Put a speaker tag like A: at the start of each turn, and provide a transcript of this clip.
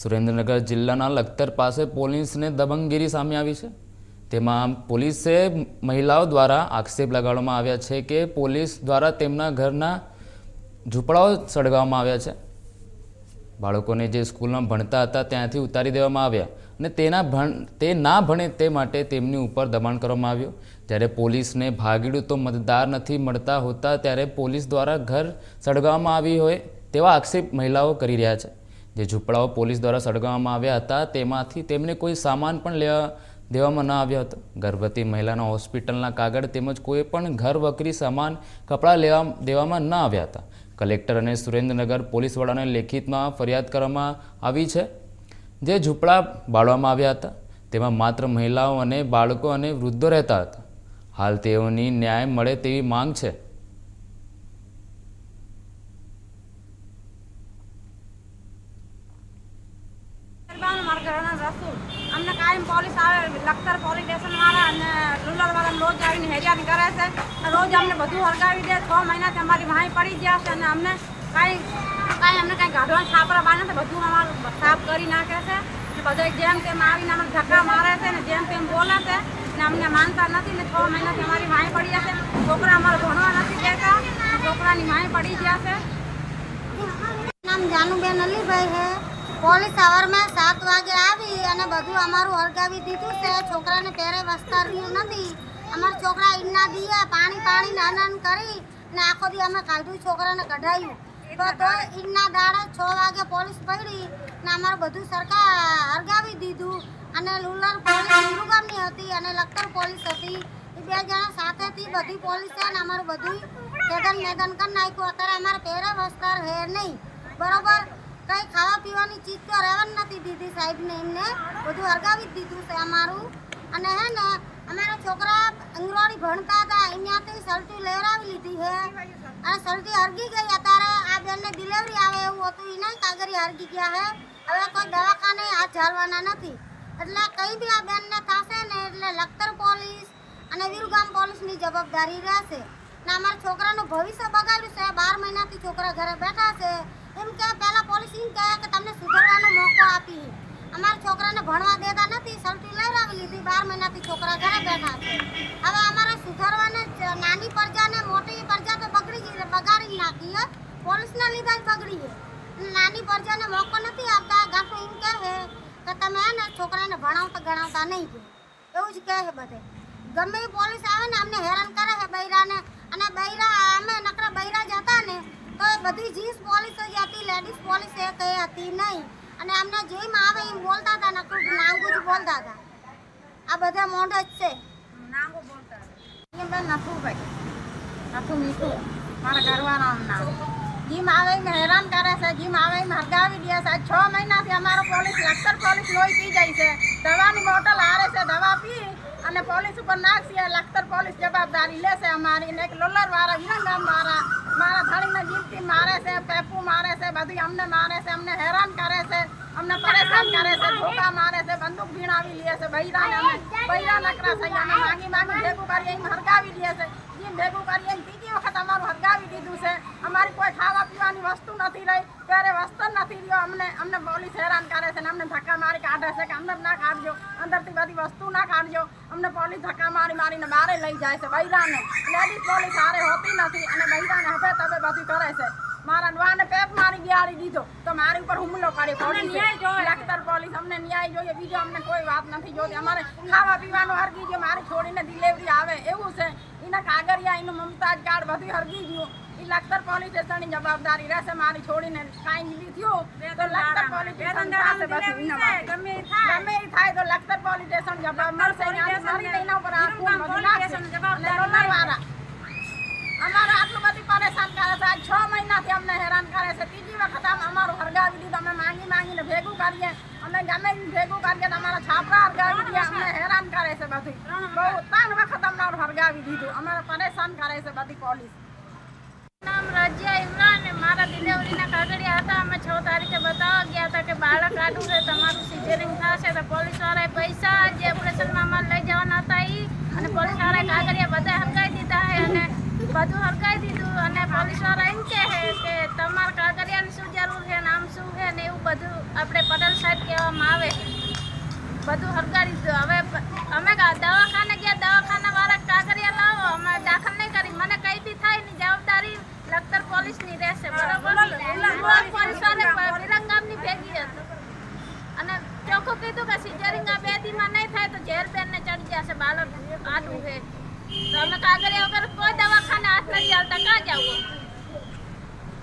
A: સુરેન્દ્રનગર જિલ્લાના લખતર પાસે પોલીસને દબંગગીરી સામે આવી છે. તેમાં પોલીસે મહિલાઓ દ્વારા આક્ષેપ લગાડવામાં આવ્યા છે કે પોલીસ દ્વારા તેમના ઘરના ઝૂંપડાઓ સળગાવવામાં આવ્યા છે. બાળકોને જે સ્કૂલમાં ભણતા હતા ત્યાંથી ઉતારી દેવામાં આવ્યા અને તેના ભણ, તે ના ભણે તે માટે તેમની ઉપર દબાણ કરવામાં આવ્યું. જ્યારે પોલીસને ભાગીડું તો મતદાર નથી મળતા હોતા ત્યારે પોલીસ દ્વારા ઘર સળગાવવામાં આવી હોય તેવા આક્ષેપ મહિલાઓ કરી રહ્યા છે. જે ઝૂંપડાઓ પોલીસ દ્વારા સળગાવવામાં આવ્યા હતા, તેમાંથી તેમને કોઈ સામાન પણ લેવા દેવામાં ન આવ્યો હતો. ગર્ભવતી મહિલાના હોસ્પિટલના કાગળ તેમજ કોઈ પણ ઘર વકરી સામાન, કપડાં લેવા દેવામાં ન આવ્યા હતા. કલેક્ટર અને સુરેન્દ્રનગર પોલીસ વડાને લેખિતમાં ફરિયાદ કરવામાં આવી છે, જે ઝૂંપડા બાળવામાં આવ્યા હતા. તેમાં માત્ર મહિલાઓ અને બાળકો અને વૃદ્ધો રહેતા હતા. હાલ તેઓની ન્યાય મળે તેવી માંગ છે.
B: મહેરબાન રસ્તું અમને કાયમ પોલીસ આવે, લખતર પોલીસ સ્ટેશનવાળા અને રૂરલ રોજ આવીને હેરાન કરે છે. રોજ અમને બધું હળગાવી દે. છ મહિનાથી અમારી વાહી પડી ગયા છે અને અમને કાંઈ કાંઈ અમને કાંઈ ગાઢવા છાપરા બાંધે તો બધું અમારું સાફ કરી નાખે છે. બધા જેમ તેમ આવીને અમને ધક્કા મારે છે ને જેમ તેમ બોલે છે ને અમને માનતા નથી ને છ મહિનાથી અમારી વાહી પડી જશે છોકરા અમારે ભણવા નથી કહેતા છોકરાની વાહી પડી ગયા છે.
C: નામ જાનુબેન અલીભાઈ છે પોલીસ સવારમાં સાત વાગે આવી અને બધું અમારું અળગાવી દીધું છે. છોકરાને પહેરે વસ્તાર રહ્યું નથી. અમારા છોકરા ઈના દિયા પાણી પાણી નાનાન કરી ને આખો દી અમે કાઢ્યું છોકરાને કઢાયું. તો તો ઈના દાડા છ વાગે પોલીસ પડી ને અમારું બધું સરકાર અળગાવી દીધું. અને લુલર પોલીસ ગુરુગામની હતી અને લખતર પોલીસ હતી. એ બે જણા સાથેથી બધી પોલીસ છે ને અમારું બધું મેદન મેદન કરી નાખ્યું. અત્યારે અમારે પહેરે વસ્તાર હે નહીં. બરોબર? કઈ ખાવા પીવાની ચીજ તો રહેવા નથી દીધી સાહેબને એમને. બધું હરગાવી જ દીધું છે અમારું. અને હે ને, અમારા છોકરા અંગ્રોળી ભણતા હતા અહીંયાથી સલટી લહેરાવી લીધી છે અને સલટી હરગી ગઈ અત્યારે. આ બેનને ડિલિવરી આવે એવું હતું એના કાગરી હરગી ગયા છે હવે કોઈ દવાખાને હાથ ઝાલવાના નથી. એટલે કઈ બી આ બેનને થશે ને, એટલે લખતર પોલીસ અને વીરગામ પોલીસની જવાબદારી રહેશે. ને અમારા છોકરાનું ભવિષ્ય બગાડ્યું છે. બાર મહિનાથી છોકરા ઘરે બેઠા છે. એમ કે પહેલાં પોલીસ એમ કહે કે તમને સુધરવાનો મોકો આપી અમારા છોકરાને ભણવા દેતા નથી સલટી લહેરાવી લીધી. બાર મહિનાથી છોકરા ઘરે બેઠા છે. હવે અમારે સુધારવાને નાની પ્રજાને, મોટી પ્રજા તો બગડી ગઈ બગાડી નાખી પોલીસના લીધે જ બગડી છે. નાની પ્રજાને મોકો નથી આપતા. ગાંઠો એમ કહે કે તમે ને, છોકરાને ભણાવતા ગણાવતા નહીં એવું જ કહે છે બધે. ગમે પોલીસ આવે ને, અમને હેરાન કરે છે બૈરાને. અને બૈરા અમે નકરા બૈરા જતા ને તો બધી જીન્સ પોલીસ જ હતી લેડીઝ પોલીસ એ કઈ હતી નહીં. અને અમને જેમ આવે એમ બોલતા હતા નકરું નાંગું જ બોલતા હતા. આ બધા મોઢ જ છે.
B: નાંગો બોલતા એમ બેન નથું ભાઈ. નથું મીઠું. મારા ઘરવાળાનું નામ. જીમ આવે એમ હેરાન કરે છે જીમ આવે એમ હરગાવી દે છે. છ મહિનાથી અમારો પોલીસ લખતર પોલીસ લોહી પી જાય છે. દવાની બોટલ હારે છે દવા પી. અને પોલીસ ઉપર નાખશે લખતર પોલીસ જવાબદારી લેશે અમારી ને એક લોલર વાળા વિરંગામ વાળા. મારા ધણીને જીપથી મારે છે, પેપુ મારે છે, બધી અમને મારે છે, અમને હેરાન કરે છે, અમને પરેશાન કરે છે ધોકા મારે છે, બંદૂક ભીણાવી લે છે, બૈરાને અમે બૈરા નકરા થઈ અમે માંગી માંગી ભેગું કરી એમ હરગાવી લે છે. જેમ ભેગું કરી એમ ત્રીજી વખત અમારું હરગાવી દીધું છે. અમારી કોઈ ખાવા વસ્તુ નથી રહી ત્યારે વસ્તુ નથી રહ્યો અમને અમને પોલીસ હેરાન કરે છે ને અમને ધક્કા મારી કાઢે છે કે અંદર ના કાઢજો અંદરથી બધી વસ્તુ ના કાઢજો. અમને પોલીસ ધક્કા મારી મારીને બારે લઈ જાય છે બૈરાને. લેડીઝ પોલીસ હારે હોતી નથી અને બૈરાને હવે તબે બધું કરે છે. મારા ડવાને પેપ મારી ગયાળી દીધો તો મારી ઉપર હુમલો કર્યો પોલીસ. લખતર પોલીસ અમને ન્યાય જોઈએ બીજો અમને કોઈ વાત નથી જોતી. અમારે ખાવા પીવાનું હરગી ગયો મારી છોડીને ડિલિવરી આવે એવું છે. એના કાગળિયા એનું મમતાજ કાર્ડ બધું હરગી ગયું એ લખતર પોલીસ સ્ટેશનની જવાબદારી રહેશે મારી છોડીને કાંઈ બી થયું. તો લખતર પોલીસ સ્ટેશન પાસે બધું એના માટે. ગમે એ થાય. તો લખતર પોલીસ સ્ટેશન જવાબ મળશે. ત્યાંથી મરીને એના ઉપર આ ખૂન બધું નાખશે. અને રોલરવાળા. અમારે આટલું બધી પરેશાન કરે છે. આજ છ મહિનાથી અમને હેરાન કરે છે. ત્રીજી વખત આમ અમારું હરગાવી દીધું. અમે માંગી માંગીને ભેગું કરીએ અમે ગમે એમ ભેગું કરીએ તો અમારા છાપરા હરગાવી દઈએ અમને હેરાન કરે છે બધી બહુ ત્રણ વખત અમારું હરગાવી દીધું. અમે પરેશાન કરે છે બધી પોલીસ.
D: નામ રજિયા ઇમરાન મારા ડિલિવરીના કાગળિયા હતા. અમે છ તારીખે બતાવવા ગયા હતા કે બાળક આડું છે, તમારું સિઝરિંગ થશે. તો પોલીસવાળાએ પૈસા જે ઓપરેશનમાં અમારે લઈ જવાના હતા એ અને પોલીસવાળાએ કાગળિયા બધા હરકાવી દીધા છે અને બધું હરકાવી દીધું. અને પોલીસવાળા એમ કહે છે કે તમારા કાગળિયાની શું જરૂર છે ને આમ શું છે ને એવું બધું આપણે પટેલ સાહેબ કહેવામાં આવે બધું હરકાવી દીધું. હવે અમે દવાખાને ગયા, દવાખાના વાળા કાગળિયા લાવો અમે દાખલ નહીં કરી મને કઈ બી થાયની જવાબદારી લખતર પોલીસની રહેશે બરોબર પોલીસવાળા વિરંગામની ભેગી હતી અને ચોખ્ખું કીધું કે સિઝરિંગ આ બે દીમાં નહીં થાય તો ઝેર બેનને ચડી જશે બાળક આડું છે. તો અમે કાગળિયા વગર કોઈ દવાખાને હાથ નથી આવતા. કાં જવું?